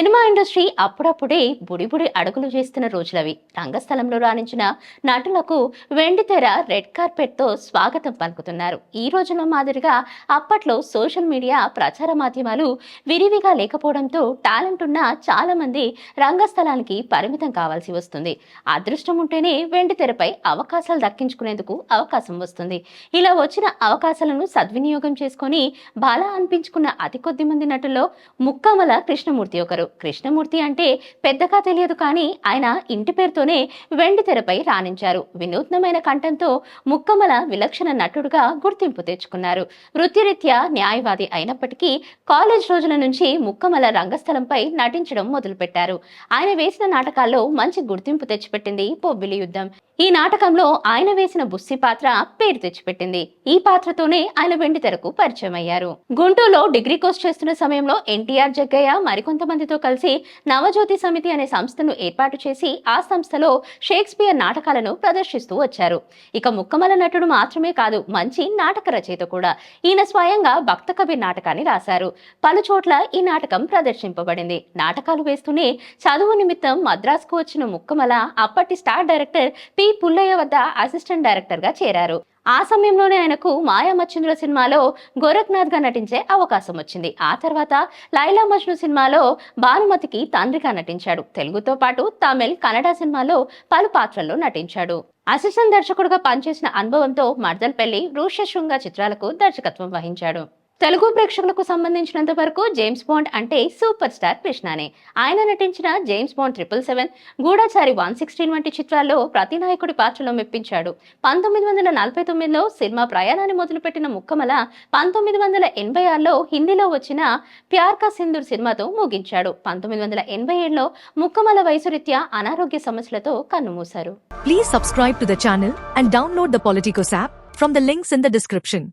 Cinema industry అప్పుడప్పుడే బుడిబుడి అడుగులు చేస్తున్న రోజులవి. రంగస్థలంలో రాణించిన నటులకు వెండితెర రెడ్ కార్పెట్తో స్వాగతం పలుకుతున్నారు. ఈ రోజుల్లో మాదిరిగా అప్పట్లో సోషల్ మీడియా ప్రచార మాధ్యమాలు విరివిగా లేకపోవడంతో టాలెంట్ ఉన్న చాలా మంది రంగస్థలానికి పరిమితం కావాల్సి వస్తుంది. అదృష్టం ఉంటేనే వెండితెరపై అవకాశాలు దక్కించుకునేందుకు అవకాశం వస్తుంది. ఇలా వచ్చిన అవకాశాలను సద్వినియోగం చేసుకొని బాలా అనిపించుకున్న అతి కొద్ది మంది నటుల్లో ముక్కామల కృష్ణమూర్తి ఒకరు. కృష్ణమూర్తి అంటే పెద్దగా తెలియదు కానీ ఆయన ఇంటి పేరుతోనే వెండి తెరపై రాణించారు. వినూత్నమైన కంఠంతో ముక్కమల విలక్షణ నటుడుగా గుర్తింపు తెచ్చుకున్నారు. వృత్తిరీత్యా న్యాయవాది అయినప్పటికీ కాలేజ్ రోజుల నుంచి ముక్కమల రంగస్థలంపై నటించడం మొదలుపెట్టారు. ఆయన వేసిన నాటకాల్లో మంచి గుర్తింపు తెచ్చిపెట్టింది పొబ్బిలి యుద్ధం. ఈ నాటకంలో ఆయన వేసిన బుస్సి పాత్ర పేరు తెచ్చిపెట్టింది. ఈ పాత్రతోనే ఆయన వెండి తెరకు పరిచయం అయ్యారు గుంటూరులో డిగ్రీ కోర్స్ చేస్తున్న సమయంలో ఎన్టీఆర్ జగ్గయ్య మరికొంతమందితో కలిసి నవజ్యోతి సమితి అనే సంస్థను ఏర్పాటు చేసి ఆ సంస్థలో షేక్స్పియర్ నాటకాలను ప్రదర్శిస్తూ వచ్చారు. ఇక ముక్కమల నటుడు మాత్రమే కాదు మంచి నాటక రచయిత కూడా. ఈయన స్వయంగా భక్త కవి నాటకాన్ని రాశారు. పలు చోట్ల ఈ నాటకం ప్రదర్శింపబడింది. నాటకాలు వేస్తూనే చదువు నిమిత్తం మద్రాసుకు వచ్చిన ముక్కమల అప్పటి స్టార్ డైరెక్టర్ పి పుల్లయ్య వద్ద అసిస్టెంట్ డైరెక్టర్గా చేరారు. ఆ సమయంలోనే ఆయనకు మాయామచ్చుంద్ర సినిమాలో గోరఖ్నాథ్గా నటించే అవకాశం వచ్చింది. ఆ తర్వాత లైలా మజ్ను సినిమాలో భానుమతికి తండ్రిగా నటించాడు. తెలుగుతో పాటు తమిళ్ కన్నడ సినిమాలో పలు పాత్రల్లో నటించాడు. అసిస్టెంట్ దర్శకుడుగా పనిచేసిన అనుభవంతో మర్దల్పల్లి శృంగ చిత్రాలకు దర్శకత్వం వహించాడు. తెలుగు ప్రేక్షకులకు సంబంధించినంత వరకు జేమ్స్ బాండ్ అంటే సూపర్ స్టార్ కృష్ణానే. ఆయన నటించిన జేమ్స్ బాండ్ ట్రిపుల్ సెవెన్ గూఢచారి వన్ సిక్స్టీన్ వంటి చిత్రాల్లో ప్రతినాయకుడి పాత్రలో మెప్పించాడు. పంతొమ్మిది వందల నలభై తొమ్మిదిలో సినిమా ప్రయాణాన్ని మొదలుపెట్టిన ముక్కమల పంతొమ్మిది వందల ఎనభై ఆరులో హిందీలో వచ్చిన ప్యార్ కా సింధూర్ సినిమాతో ముగించాడు. పంతొమ్మిది వందల ఎనభై ఏడులో ముక్కమల వయసు రీత్యా అనారోగ్య సమస్యలతో కన్నుమూశారు please subscribe to the channel and download the Politicos app from the links in the description